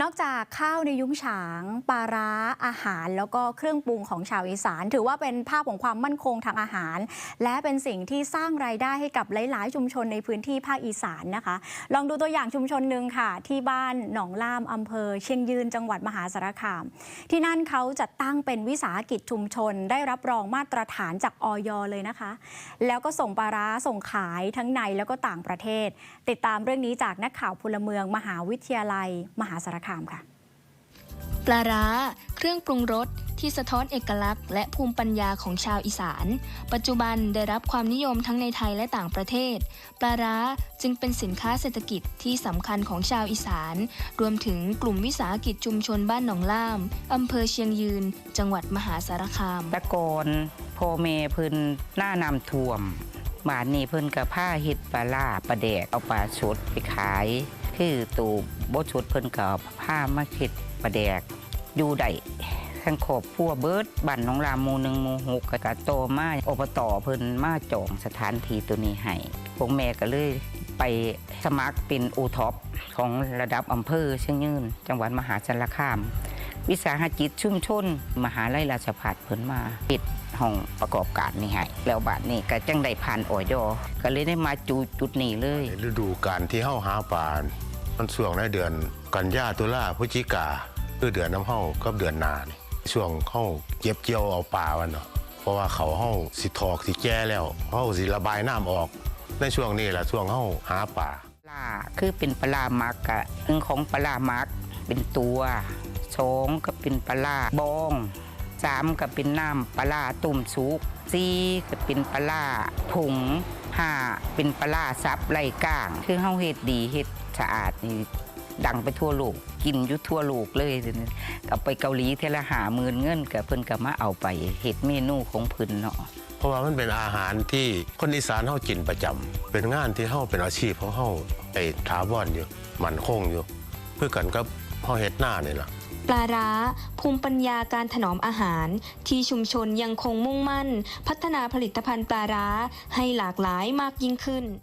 นอกจากข้าวในยุ้งฉาง ปลาร้าอาหาร แล้วก็เครื่องปรุงของชาวอีสาน ถือว่าเป็นภาพของความมั่นคงทางอาหาร และเป็นสิ่งที่สร้างรายได้ให้กับหลาย ๆ ชุมชนในพื้นที่ภาคอีสานนะคะ ลองดูตัวอย่างชุมชนหนึ่งค่ะ ที่บ้านหนองล่ามอำเภอ เชียงยืนจังหวัดมหาสารคาม ที่นั่นเขาจัดตั้งเป็นวิสาหกิจชุมชน ได้รับรองมาตรฐานจากออยเลยนะคะ แล้วก็ส่งปลาร้าส่งขายทั้งในแล้วก็ต่างประเทศ ติดตามเรื่องนี้จากนักข่าวพลเมือง มหาวิทยาลัย มหาสารคามค่ะ ปลาร้า เครื่องปรุงรสที่สะท้อนเอกลักษณ์ และภูมิปัญญาของชาวอีสาน ปัจจุบันได้รับความนิยมทั้งในไทยและต่างประเทศ ปลาร้าจึงเป็นสินค้าเศรษฐกิจที่สำคัญของชาวอีสาน รวมถึงกลุ่มวิสาหกิจชุมชนบ้านหนองล่ามอำเภอเชียงยืน จังหวัดมหาสารคามแตะกอนพ่อแม่เพิ่นหน้านำท่วมบานนี้เพิ่นกับผ้าเฮ็ดปลาล่าปลาแดกเอาปลาสดไปขาย คือตูบ่สดเพิ่นก็เอาผ้ามาเฮ็ดปลาแดกอยู่ได้ทั้งครอบครัวเบิดบ้านน้องรามหมู่หนึ่งหมูหกก็โตมาอบตเพิ่นมาจองสถานที่ตัวนี้ให้พวกแม่ก็เลยไปสมัครเป็นอูท็อปของระดับอำเภอเชียงยืน จังหวัดมหาสารคาม วิสาหกิจชุมชน มหาลัยราชภัฏเพิ่นมาปิดห้องประกอบการนี่ให้แล้วบาดนี้ก็จังได้ผ่านออยอก็เลยได้มาจูจุดนี้เลยฤดูการที่เฮาหาปลา มันช่วงในเดือนกันยาตุลาพฤศจิกาคือเดือนน้ำเฮากับเดือนนานี่ช่วงเฮาเก็บเกี่ยวเอาปลาวันเนาะเพราะว่าเขาเฮาสิถอกสิแก่แล้วเฮาสิระบายน้ำออก ในช่วงนี้แหละช่วงเฮาหาปลาปลาคือเป็นปลามักกะหนึ่งของปลามักเป็นตัวสองก็เป็นปลาบองสามก็เป็นน้ำปลาตุ่มสุกสี่ก็เป็นปลาผง ห้าเป็นปลาซับไล่ก้าง คือเฮาเฮ็ดดีเฮ็ดสะอาดนี่ดังไปทั่วโลกกินอยุทั่วโลกเลยเดี๋ยวนี้กลับไปเกาหลีเทละหาหมื่นเงินกับเพิ่นก็มาเอาไปเฮ็ดเมนูของเพิ่นเนาะเพราะว่ามันเป็นอาหารที่คนอีสานเฮากินประจำเป็นงานที่เฮาเป็นอาชีพของเฮาไอ้ถาวรอยู่มันคงอยู่ เพื่อกันกับเฮาเฮ็ดหน้านี่ล่ะ ปลาร้า ภูมิปัญญาการถนอมอาหาร ที่ชุมชนยังคงมุ่งมั่น พัฒนาผลิตภัณฑ์ปลาร้าให้หลากหลายมากยิ่งขึ้น